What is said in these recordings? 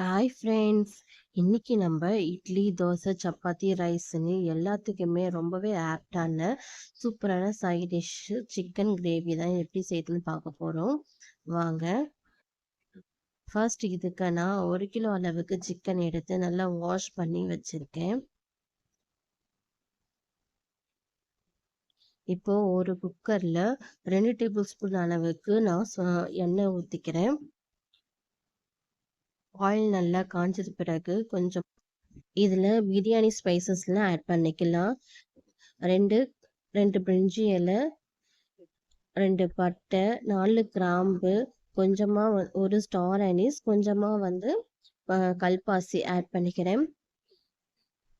Hi friends இன்னைக்கு நம்ம இட்லி தோசை சப்பாத்தி ரைஸ்ன்னு எல்லாத்துக்குமே ரொம்பவே ஆப்டான சூப்பரான சைட் டிஷ்ஷு சிக்கன் கிரேவி தான் எப்படி செய்யுதுன்னு பார்க்க போகிறோம் வாங்க. ஃபர்ஸ்ட் இதுக்கு நான் ஒரு கிலோ அளவுக்கு சிக்கன் எடுத்து நல்லா வாஷ் பண்ணி வச்சுருக்கேன். இப்போ ஒரு குக்கரில் ரெண்டு டேபிள் ஸ்பூன் அளவுக்கு நான் எண்ணெய் ஊற்றிக்கிறேன் ஆயில் நல்லா காஞ்சது பிறகு கொஞ்சம் இதில் பிரியாணி ஸ்பைசஸ்லாம் ஆட் பண்ணிக்கலாம். ரெண்டு ரெண்டு பிரிஞ்சி இலை ரெண்டு பட்டை நாலு கிராம்பு கொஞ்சமாக ஒரு ஸ்டார் அனிஸ் கொஞ்சமாக வந்து கல்பாசி ஆட் பண்ணிக்கிறேன்.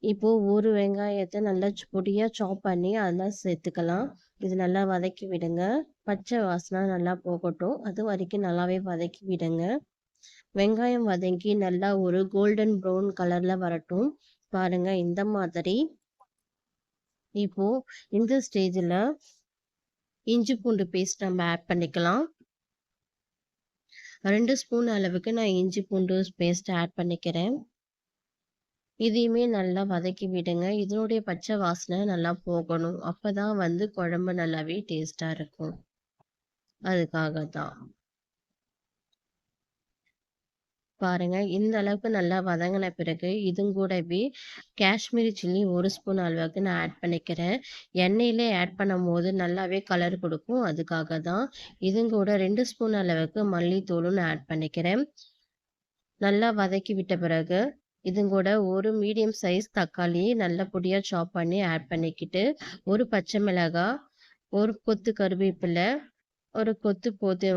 இப்போது ஒரு வெங்காயத்தை நல்லா பொடியாக சாப் பண்ணி அதெல்லாம் சேர்த்துக்கலாம். இது நல்லா வதக்கி விடுங்க. பச்சை வாசனை நல்லா போகட்டும். அது வரைக்கும் நல்லாவே வதக்கி விடுங்க. வெங்காயம் வதங்கி நல்லா ஒரு கோல்டன் ப்ரௌன் கலர்ல வரட்டும். பாருங்க இந்த மாதிரி. இப்போ இந்த ஸ்டேஜில் இஞ்சி பூண்டு பேஸ்ட் நம்ம ஆட் பண்ணிக்கலாம். ரெண்டு ஸ்பூன் அளவுக்கு நான் இஞ்சி பூண்டு பேஸ்ட் ஆட் பண்ணிக்கிறேன். இதையுமே நல்லா வதக்கி விடுங்க. இதனுடைய பச்சை வாசனை நல்லா போகணும். அப்போதான் வந்து குழம்பு நல்லாவே டேஸ்டா இருக்கும். அதுக்காக தான் பாருங்க. இந்த அளவுக்கு நல்லா வதங்கின பிறகு இதுவும் கூடவே காஷ்மீரி சில்லி ஒரு ஸ்பூன் அளவுக்கு நான் ஆட் பண்ணிக்கிறேன். எண்ணெயிலே ஆட் பண்ணும் போது நல்லாவே கலர் கொடுக்கும். அதுக்காக தான் இதுவும் கூட ரெண்டு ஸ்பூன் அளவுக்கு மல்லித்தூளும் ஆட் பண்ணிக்கிறேன். நல்லா வதக்கி விட்ட பிறகு இது கூட ஒரு மீடியம் சைஸ் தக்காளி நல்ல பொடியாக சாப் பண்ணி ஆட் பண்ணிக்கிட்டு ஒரு பச்சை மிளகாய் ஒரு கொத்து கருவேப்பிலை ஒரு கொத்து போது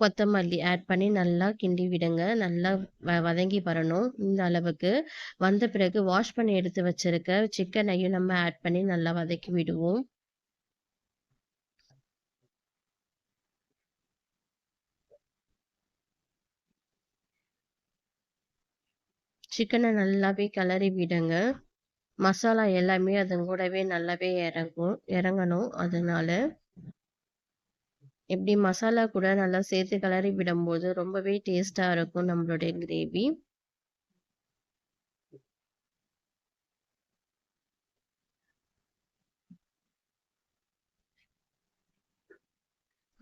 கொத்தமல்லி ஆட் பண்ணி நல்லா கிண்டி விடுங்க. நல்லா வ வதங்கி வரணும் இந்த அளவுக்கு. வந்த பிறகு வாஷ் பண்ணி எடுத்து வச்சிருக்க சிக்கனையும் நம்ம ஆட் பண்ணி நல்லா வதக்கி விடுவோம். சிக்கனை நல்லாவே கிளறி விடுங்க. மசாலா எல்லாமே அதன் கூடவே நல்லாவே இறங்கும் இறங்கணும். அதனால இப்படி மசாலா கூட நல்லா சேர்த்து கிளறி விடும்போது ரொம்பவே டேஸ்ட்டாக இருக்கும் நம்மளுடைய கிரேவி.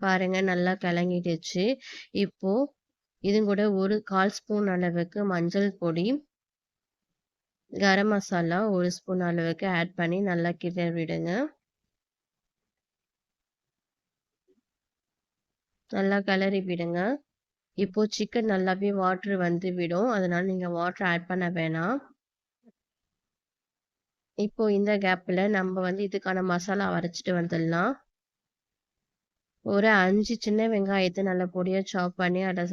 பாருங்க நல்லா கிளங்கிடுச்சு இப்போ இது கூட ஒரு கால் ஸ்பூன் அளவுக்கு மஞ்சள் பொடி கரம் மசாலா ஒரு ஸ்பூன் அளவுக்கு ஆட் பண்ணி நல்லா கிளறி நல்லா கிளறி விடுங்க. இப்போ சிக்கன் நல்லாவே வாட்ரு வந்து விடும். அதனால நீங்கள் வாட்ரு ஆட் பண்ண வேணாம். இப்போ இந்த கேப்பில் நம்ம வந்து இதுக்கான மசாலா அரைச்சிட்டு வந்துடலாம். ஒரு அஞ்சு சின்ன வெங்காயத்தை நல்ல பொடியாக சாப் பண்ணி அதை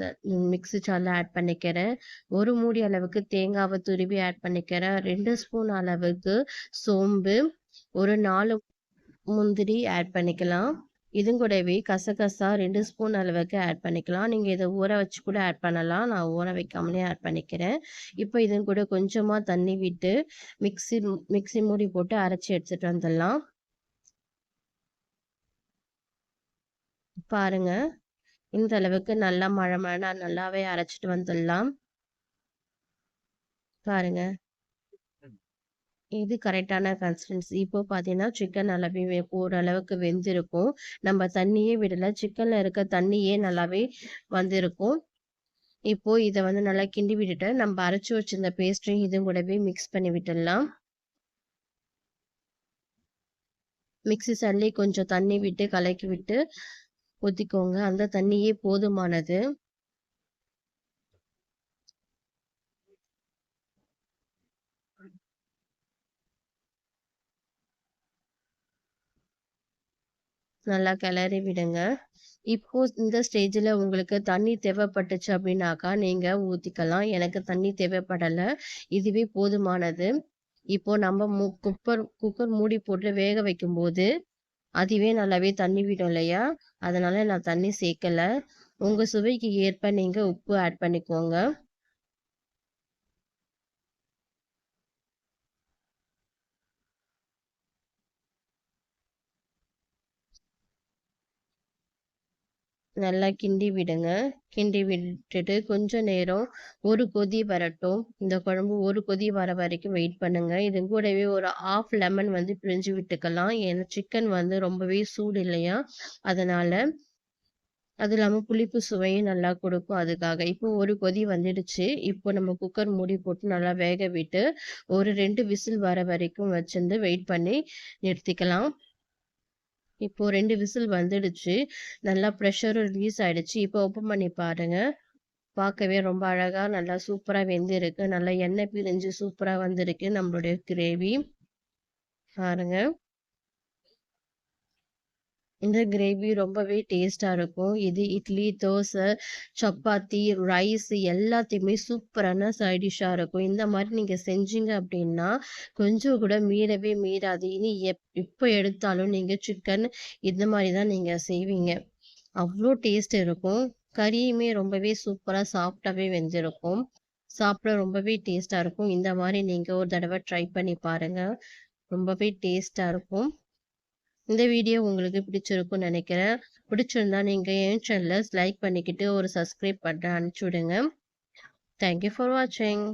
மிக்ஸி சாரில் ஆட் பண்ணிக்கிறேன். ஒரு மூடி அளவுக்கு தேங்காவை துருவி ஆட் பண்ணிக்கிறேன். ரெண்டு ஸ்பூன் அளவுக்கு சோம்பு. ஒரு நாலு முந்திரி ஆட் பண்ணிக்கலாம். இதுவும் கூடவே கசகசா ரெண்டு ஸ்பூன் அளவுக்கு ஆட் பண்ணிக்கலாம். நீங்கள் இதை ஊற வச்சு கூட ஆட் பண்ணலாம். நான் ஊற வைக்காமலே ஆட் பண்ணிக்கிறேன். இப்போ இதுவும் கூட கொஞ்சமாக தண்ணி விட்டு மிக்சி மிக்சி மூடி போட்டு அரைச்சி எடுத்துகிட்டு வந்துடலாம். பாருங்க. இந்த அளவுக்கு நல்லா மழை மழை நல்லாவே அரைச்சிட்டு வந்துடலாம். பாருங்க. இது கரெக்டான கன்சிஸ்டன்சி இப்போ பார்த்தீங்கன்னா சிக்கன் நல்லாவே ஓரளவுக்கு வெந்திருக்கும். நம்ம தண்ணியே விடலை. சிக்கனில் இருக்க தண்ணியே நல்லாவே வந்திருக்கும். இப்போ இதை வந்து நல்லா கிண்டி விட்டுட்டு நம்ம அரைச்சி வச்சிருந்த பேஸ்ட்டையும் இதுவும் கூடவே மிக்ஸ் பண்ணி விட்டுடலாம். மிக்ஸி சல்லி கொஞ்சம் தண்ணி விட்டு கலக்கி விட்டு ஊற்றிக்கோங்க அந்த தண்ணியே போதுமானது. நல்லா கிளறி விடுங்க. இப்போ இந்த ஸ்டேஜில் உங்களுக்கு தண்ணி தேவைப்பட்டுச்சு அப்படின்னாக்கா நீங்கள் ஊற்றிக்கலாம் எனக்கு தண்ணி தேவைப்படலை. இதுவே போதுமானது. இப்போ நம்ம மு குக்கர் குக்கர் மூடி போட்டு வேக வைக்கும்போது அதுவே நல்லாவே தண்ணி விடும் இல்லையா? அதனால நான் தண்ணி சேர்க்கலை. உங்கள் சுவைக்கு ஏற்ப நீங்கள் உப்பு ஆட் பண்ணிக்கோங்க. நல்லா கிண்டி விடுங்க. கிண்டி விட்டுட்டு கொஞ்ச நேரம் ஒரு கொதி வரட்டும். இந்த குழம்பு ஒரு கொதி வர வரைக்கும் வெயிட் பண்ணுங்க. இது கூடவே ஒரு 1/2 லெமன் வந்து பிரிஞ்சு விட்டுக்கலாம். ஏன்னா சிக்கன் வந்து ரொம்பவே சூடு இல்லையா? அதனால. அது இல்லாமல் புளிப்பு சுவையும் நல்லா கொடுக்கும் அதுக்காக. இப்போ ஒரு கொதி வந்துடுச்சு. இப்போ நம்ம குக்கர் மூடி போட்டு நல்லா வேக விட்டு, ஒரு ரெண்டு விசில் வர வரைக்கும் வச்சிருந்து வெயிட் பண்ணி நிறுத்திக்கலாம். இப்போ ரெண்டு விசில் வந்துடுச்சு. நல்லா ப்ரெஷரும் ரிலீஸ் ஆயிடுச்சு. இப்போ ஓப்பன் பண்ணி பாருங்க. பார்க்கவே ரொம்ப அழகா நல்லா சூப்பரா வெந்திருக்கு. நல்லா எண்ணெய் பிரிஞ்சு சூப்பரா வந்திருக்கு நம்மளுடைய கிரேவி. பாருங்க. இந்த கிரேவி ரொம்பவே டேஸ்ட்டாக இருக்கும். இது இட்லி, தோசை, சப்பாத்தி, ரைஸ் எல்லாத்தையுமே சூப்பரான சைட் டிஷ்ஷாக இருக்கும். இந்த மாதிரி நீங்கள் செஞ்சீங்க அப்படின்னா கொஞ்சம் கூட மீறவே மீறாது. இனி எப் இப்போ எடுத்தாலும் நீங்கள் சிக்கன் இந்த மாதிரி தான் நீங்கள் செய்வீங்க. அவ்வளோ டேஸ்ட் இருக்கும். கறியுமே ரொம்பவே சூப்பராக சாஃப்டாகவே வெந்திருக்கும். சாப்பிட ரொம்பவே டேஸ்ட்டாக இருக்கும். இந்த மாதிரி நீங்கள் ஒரு தடவை ட்ரை பண்ணி பாருங்கள் ரொம்பவே டேஸ்ட்டாக இருக்கும். இந்த வீடியோ உங்களுக்கு பிடிச்சிருக்கும்னு நினைக்கிறேன் பிடிச்சிருந்தா நீங்க என் சேனல லைக் பண்ணிக்கிட்டு ஒரு சப்ஸ்கிரைப் பண்ண அனுப்பிச்சி விடுங்க. தேங்க் யூ ஃபார் வாட்சிங்.